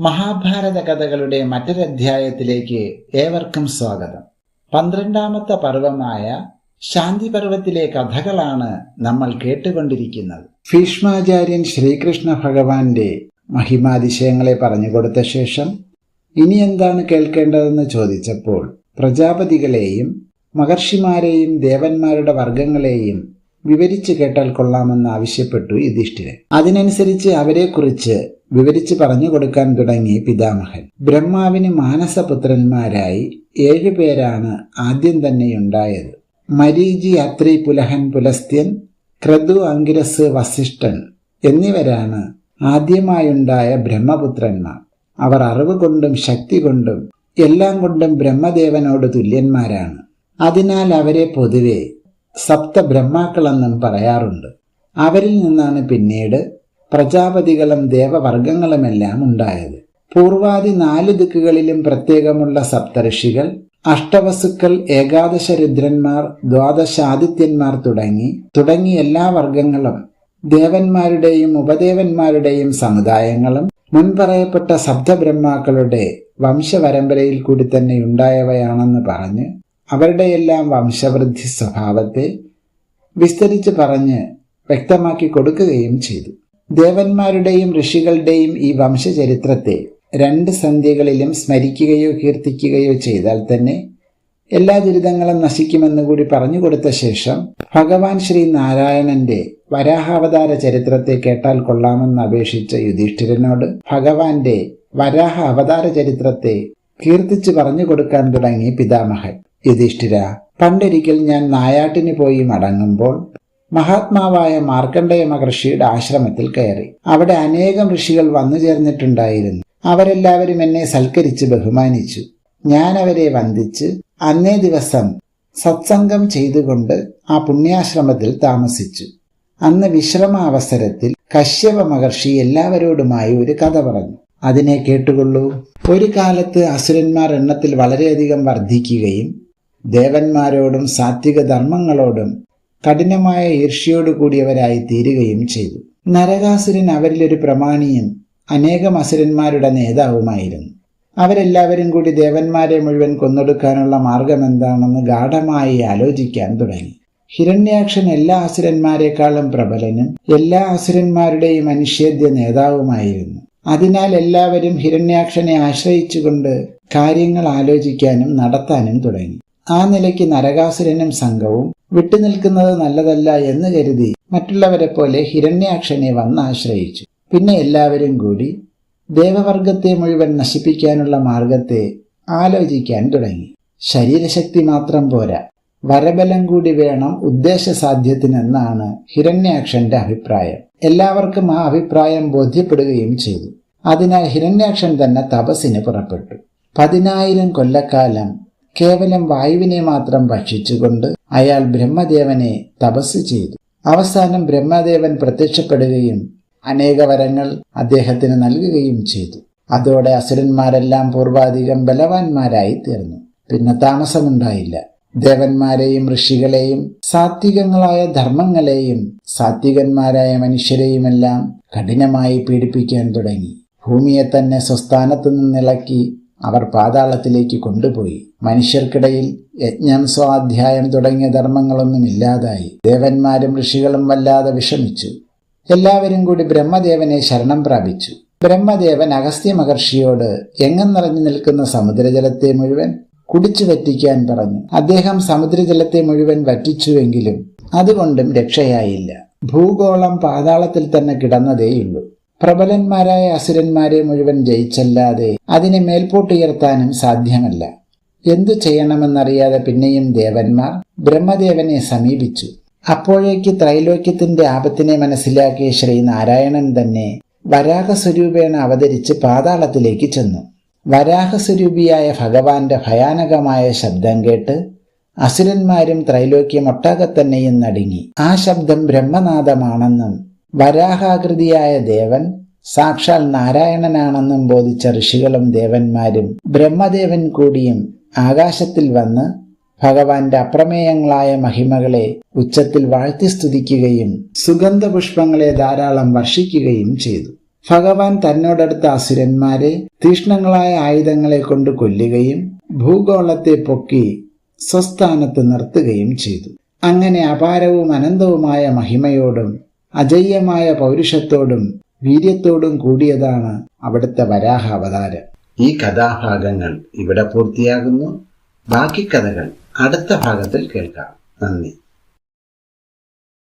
മഹാഭാരത കഥകളുടെ മറ്റൊരധ്യായത്തിലേക്ക് ഏവർക്കും സ്വാഗതം. പന്ത്രണ്ടാമത്തെ പർവമായ ശാന്തി പർവത്തിലെ കഥകളാണ് നമ്മൾ കേട്ടുകൊണ്ടിരിക്കുന്നത്. ഭീഷ്മാചാര്യൻ ശ്രീകൃഷ്ണ ഭഗവാന്റെ മഹിമാതിശയങ്ങളെ പറഞ്ഞുകൊടുത്ത ശേഷം ഇനി എന്താണ് കേൾക്കേണ്ടതെന്ന് ചോദിച്ചപ്പോൾ പ്രജാപതികളെയും മഹർഷിമാരെയും ദേവന്മാരുടെ വർഗങ്ങളെയും വിവരിച്ചു കേട്ടാൽ കൊള്ളാമെന്ന് ആവശ്യപ്പെട്ടു യുധിഷ്ഠിരൻ. അതിനനുസരിച്ച് അവരെക്കുറിച്ച് വിവരിച്ചു പറഞ്ഞു കൊടുക്കാൻ തുടങ്ങി പിതാമഹൻ. ബ്രഹ്മാവിന് മാനസപുത്രന്മാരായി ഏഴുപേരാണ് ആദ്യം തന്നെയുണ്ടായത്. മരീചി അത്രി പുലഹൻ പുലസ്ത്യൻ ക്രതു അങ്കിരസ് വസിഷ്ഠൻ എന്നിവരാണ് ആദ്യമായുണ്ടായ ബ്രഹ്മപുത്രന്മാർ. അവർ അറിവ് കൊണ്ടും ശക്തി കൊണ്ടും എല്ലാം കൊണ്ടും ബ്രഹ്മദേവനോട് തുല്യന്മാരാണ്. അതിനാൽ അവരെ പൊതുവെ സപ്ത ബ്രഹ്മാക്കളെന്നും പറയാറുണ്ട്. അവരിൽ നിന്നാണ് പിന്നീട് പ്രജാപതികളും ദേവവർഗങ്ങളുമെല്ലാം ഉണ്ടായത്. പൂർവാദി നാല് ദിക്കുകളിലും പ്രത്യേകമുള്ള സപ്തഋഷികൾ അഷ്ടവസുക്കൾ ഏകാദശ രുദ്രന്മാർ ദ്വാദശാദിത്യന്മാർ തുടങ്ങി തുടങ്ങി എല്ലാ വർഗങ്ങളും ദേവന്മാരുടെയും ഉപദേവന്മാരുടെയും സമുദായങ്ങളും മുൻപറയപ്പെട്ട സപ്തബ്രഹ്മാക്കളുടെ വംശപരമ്പരയിൽ കൂടി തന്നെ ഉണ്ടായവയാണെന്ന് പറഞ്ഞ് അവരുടെയെല്ലാം വംശവൃദ്ധി സ്വഭാവത്തെ വിസ്തരിച്ച് പറഞ്ഞ് വ്യക്തമാക്കി കൊടുക്കുകയും ചെയ്തു. ദേവന്മാരുടെയും ഋഷികളുടെയും ഈ വംശചരിത്രത്തെ രണ്ട് സന്ധ്യകളിലും സ്മരിക്കുകയോ കീർത്തിക്കുകയോ ചെയ്താൽ തന്നെ എല്ലാ ദുരിതങ്ങളും നശിക്കുമെന്ന് കൂടി പറഞ്ഞു കൊടുത്ത ശേഷം ഭഗവാൻ ശ്രീ നാരായണന്റെ വരാഹാവതാര ചരിത്രത്തെ കേട്ടാൽ കൊള്ളാമെന്ന് അപേക്ഷിച്ച യുധിഷ്ഠിരനോട് ഭഗവാന്റെ വരാഹ അവതാര ചരിത്രത്തെ കീർത്തിച്ചു പറഞ്ഞു കൊടുക്കാൻ തുടങ്ങി പിതാമഹൻ. യുധിഷ്ഠിര പണ്ടൊരിക്കൽ ഞാൻ നായാട്ടിന് പോയി മടങ്ങുമ്പോൾ മഹാത്മാവായ മാർക്കണ്ഡേയ മഹർഷിയുടെ ആശ്രമത്തിൽ കയറി. അവിടെ അനേകം ഋഷികൾ വന്നു ചേർന്നിട്ടുണ്ടായിരുന്നു അവരെല്ലാവരും എന്നെ സൽക്കരിച്ച് ബഹുമാനിച്ചു. ഞാൻ അവരെ വന്ദിച്ച് അന്നേ ദിവസം സത്സംഗം ചെയ്തുകൊണ്ട് ആ പുണ്യാശ്രമത്തിൽ താമസിച്ചു. അന്ന് വിശ്രമ അവസരത്തിൽ കശ്യപ മഹർഷി എല്ലാവരോടുമായി ഒരു കഥ പറഞ്ഞു. അതിനെ കേട്ടുകൊള്ളൂ. ഒരു കാലത്ത് അസുരന്മാർ എണ്ണത്തിൽ വളരെയധികം വർദ്ധിക്കുകയും ദേവന്മാരോടും സാത്വിക ധർമ്മങ്ങളോടും കഠിനമായ ഈർഷ്യയോട് കൂടിയവരായി തീരുകയും ചെയ്തു. നരകാസുരൻ അവരിലൊരു പ്രമാണിയും അനേകം അസുരന്മാരുടെ നേതാവുമായിരുന്നു. അവരെല്ലാവരും കൂടി ദേവന്മാരെ മുഴുവൻ കൊന്നെടുക്കാനുള്ള മാർഗം എന്താണെന്ന് ഗാഠമായി ആലോചിക്കാൻ തുടങ്ങി. ഹിരണ്യാക്ഷൻ എല്ലാ അസുരന്മാരെക്കാളും പ്രബലനും എല്ലാ അസുരന്മാരുടെയും അനിഷേദ്യ നേതാവുമായിരുന്നു. അതിനാൽ എല്ലാവരും ഹിരണ്യാക്ഷനെ ആശ്രയിച്ചുകൊണ്ട് കാര്യങ്ങൾ ആലോചിക്കാനും നടത്താനും തുടങ്ങി. ആ നിലയ്ക്ക് നരകാസുരനും സംഘവും വിട്ടുനിൽക്കുന്നത് നല്ലതല്ല എന്ന് കരുതി മറ്റുള്ളവരെ പോലെ ഹിരണ്യാക്ഷനെ വന്ന് ആശ്രയിച്ചു. പിന്നെ എല്ലാവരും കൂടി ദേവവർഗത്തെ മുഴുവൻ നശിപ്പിക്കാനുള്ള മാർഗത്തെ ആലോചിക്കാൻ തുടങ്ങി. ശരീരശക്തി മാത്രം പോരാ. വരബലം കൂടി വേണം ഉദ്ദേശസാധ്യത്തിനെന്നാണ് ഹിരണ്യാക്ഷന്റെ അഭിപ്രായം. എല്ലാവർക്കും ആ അഭിപ്രായം ബോധ്യപ്പെടുകയും ചെയ്തു. അതിനാൽ ഹിരണ്യാക്ഷൻ തന്നെ തപസ്സിന് പുറപ്പെട്ടു. പതിനായിരം കൊല്ലക്കാലം കേവലം വായുവിനെ മാത്രം ഭക്ഷിച്ചുകൊണ്ട് അയാൾ ബ്രഹ്മദേവനെ തപസ് ചെയ്തു. അവസാനം ബ്രഹ്മദേവൻ പ്രത്യക്ഷപ്പെടുകയും അനേക വരങ്ങൾ അദ്ദേഹത്തിന് നൽകുകയും ചെയ്തു. അതോടെ അസുരന്മാരെല്ലാം പൂർവാധികം ബലവാന്മാരായി തീർന്നു. പിന്നെ താമസമുണ്ടായില്ല. ദേവന്മാരെയും ഋഷികളെയും സാത്വികങ്ങളായ ധർമ്മങ്ങളെയും സാത്വികന്മാരായ മനുഷ്യരെയുമെല്ലാം കഠിനമായി പീഡിപ്പിക്കാൻ തുടങ്ങി. ഭൂമിയെ തന്നെ സ്വസ്ഥാനത്തു നിന്നിളക്കി അവർ പാതാളത്തിലേക്ക് കൊണ്ടുപോയി. മനുഷ്യർക്കിടയിൽ യജ്ഞം സ്വാധ്യായം തുടങ്ങിയ ധർമ്മങ്ങളൊന്നും ഇല്ലാതായി. ദേവന്മാരും ഋഷികളും വല്ലാതെ വിഷമിച്ചു. എല്ലാവരും കൂടി ബ്രഹ്മദേവനെ ശരണം പ്രാപിച്ചു. ബ്രഹ്മദേവൻ അഗസ്ത്യ മഹർഷിയോട് എങ്ങും നിറഞ്ഞു നിൽക്കുന്ന സമുദ്രജലത്തെ മുഴുവൻ കുടിച്ചു വറ്റിക്കാൻ പറഞ്ഞു. അദ്ദേഹം സമുദ്രജലത്തെ മുഴുവൻ വറ്റിച്ചുവെങ്കിലും അതുകൊണ്ടും രക്ഷയായില്ല. ഭൂഗോളം പാതാളത്തിൽ തന്നെ കിടന്നതേയുള്ളൂ. പ്രബലന്മാരായ അസുരന്മാരെ മുഴുവൻ ജയിച്ചല്ലാതെ അതിനെ മേൽപോട്ടുയർത്താനും സാധ്യമല്ല. എന്തു ചെയ്യണമെന്നറിയാതെ പിന്നെയും ദേവന്മാർ ബ്രഹ്മദേവനെ സമീപിച്ചു. അപ്പോഴേക്ക് ത്രൈലോക്യത്തിന്റെ ആപത്തിനെ മനസ്സിലാക്കിയ ശ്രീ നാരായണൻ തന്നെ വരാഹസ്വരൂപേണ അവതരിച്ച് പാതാളത്തിലേക്ക് ചെന്നു. വരാഹസ്വരൂപിയായ ഭഗവാന്റെ ഭയാനകമായ ശബ്ദം കേട്ട് അസുരന്മാരും ത്രൈലോക്യം ഒട്ടാകെ തന്നെയും നടുങ്ങി. ആ ശബ്ദം ബ്രഹ്മനാഥമാണെന്നും വരാഹാകൃതിയായ ദേവൻ സാക്ഷാൽ നാരായണനാണെന്നും ബോധിച്ച ഋഷികളും ദേവന്മാരും ബ്രഹ്മദേവൻ കൂടിയും ആകാശത്തിൽ വന്ന് ഭഗവാന്റെ അപ്രമേയങ്ങളായ മഹിമകളെ ഉച്ചത്തിൽ വാഴ്ത്തി സ്തുതിക്കുകയും സുഗന്ധ പുഷ്പങ്ങളെ ധാരാളം വർഷിക്കുകയും ചെയ്തു. ഭഗവാൻ തന്നോടടുത്ത അസുരന്മാരെ തീഷ്ണങ്ങളായ ആയുധങ്ങളെ കൊണ്ട് കൊല്ലുകയും ഭൂഗോളത്തെ പൊക്കി സ്വസ്ഥാനത്ത് നിർത്തുകയും ചെയ്തു. അങ്ങനെ അപാരവും അനന്തവുമായ മഹിമയോടും അജയ്യമായ പൗരുഷത്തോടും വീര്യത്തോടും കൂടിയതാണ് അവിടുത്തെ വരാഹ അവതാരം ഈ കഥാഭാഗങ്ങൾ ഇവിടെ പൂർത്തിയാകുന്നു. ബാക്കി കഥകൾ അടുത്ത ഭാഗത്തിൽ കേൾക്കാം. നന്ദി.